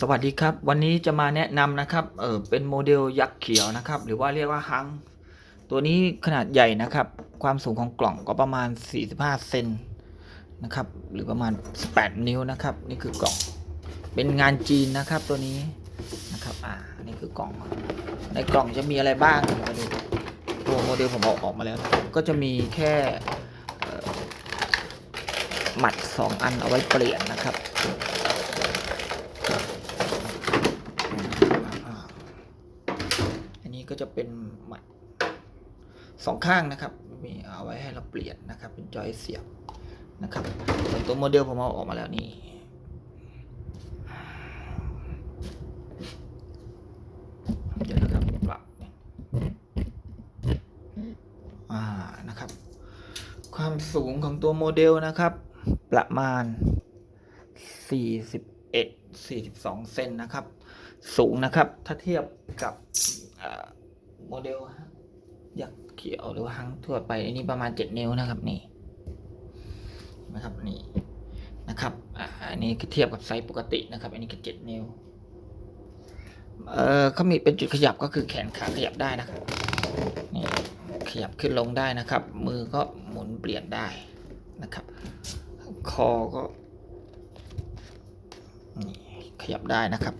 สวัสดีครับ วันนี้จะมาแนะนำนะครับเออเป็นโมเดลยักษ์เขียวนะครับ หรือว่าเรียกว่าฮังตัวนี้ขนาดใหญ่นะครับ ความสูงของกล่องก็ประมาณ 45 เซนนะครับ หรือประมาณ8นิ้วนะครับ นี่คือกล่องเป็นงานจีนนะครับตัวนี้นะครับอ่านี่คือกล่อง ในกล่องจะมีอะไรบ้างมาดูตัวโมเดลผมเอาออกมาแล้ว ก็จะมีแค่หมัด 2 อันเอาไว้เปลี่ยนนะครับ อั นี้ก็จะเป็นหมัดสองข้างนะครับ มีเอาไว้ให้เราเปลี่ยนนะครับ เป็นจอยเสียบนะครับส่วนตัวโมเดลผมเอาออกมาแล้วนี่เดี๋ยวนะครับปรับอ่านะครับ ความสูงของตัวโมเดลนะครับ ประมาณ 41 42 เซนนะครับ สูงนะครับ ถ้าเทียบกับโมเดลยักษ์เขียวหรือว่าหังทั่วไป อันนี้ประมาณ 7 นิ้วนะครับนี่นะครับนี่นะครับอันนี้เทียบกับไซส์ปกตินะครับ อันนี้คือ7นิ้วเออเขามีเป็นจุดขยับก็คือแขนขาขยับได้นะครับนี่ขยับขึ้นลงได้นะครับ มือก็หมุนเปลี่ยนได้นะครับ คอก็ ขยับได้นะครับ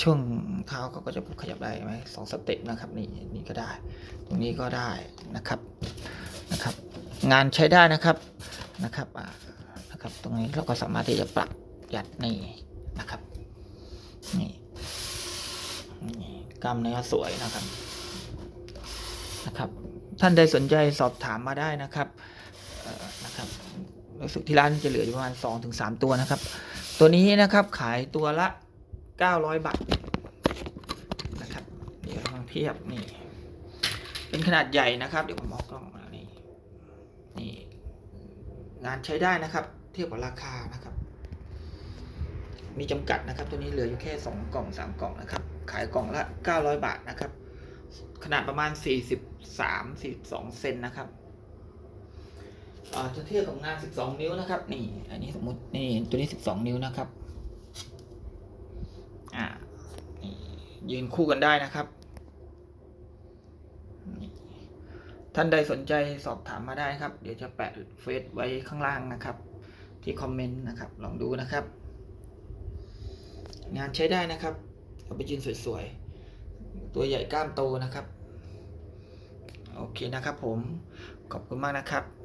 ช่วงเท้าเขาก็จะขยับได้ไหมสองสเต็ปนะครับนี่นี่ก็ได้ ตรงนี้ก็ได้นะครับนะครับ งานใช้ได้นะครับนะครับอ่านะครับตรงนี้เราก็สามารถที่จะปรับยัดนี่นะครับนี่นี่กล้ามเนื้อสวยนะครับนะครับ ท่านใดสนใจสอบถามมาได้นะครับเอ่อนะครับรู้สึกที่ร้านจะเหลืออยู่ประมาณ2-3 ตัวนะครับ ตัวนี้นะครับขายตัวละ 900 บาทนะครับเดี๋ยวลองเทียบนี่ เป็นขนาดใหญ่นะครับ เดี๋ยวผมมองกล้องมานี่นี่งานใช้ได้นะครับ เทียบกับราคานะครับ มีจำกัดนะครับ ตัวนี้เหลืออยู่แค่ 2 กล่อง 3 กล่องนะครับ ขายกล่องละ 900 บาทนะครับ ขนาดประมาณ 43 42 เซนนะครับ จะเทียบกับงาน 12 นิ้วนะครับ นี่ อันนี้สมมติ นี่ ตัวนี้ 12 นิ้วนะครับ อ่ายืนคู่กันได้นะครับ ท่านใดสนใจสอบถามมาได้ครับ เดี๋ยวจะแปะเฟซไว้ข้างล่างนะครับ ที่คอมเมนต์นะครับ ลองดูนะครับ งานใช้ได้นะครับ เอาไปยืนสวยๆ ตัวใหญ่กล้ามโตนะครับ โอเคนะครับผม ขอบคุณมากนะครับ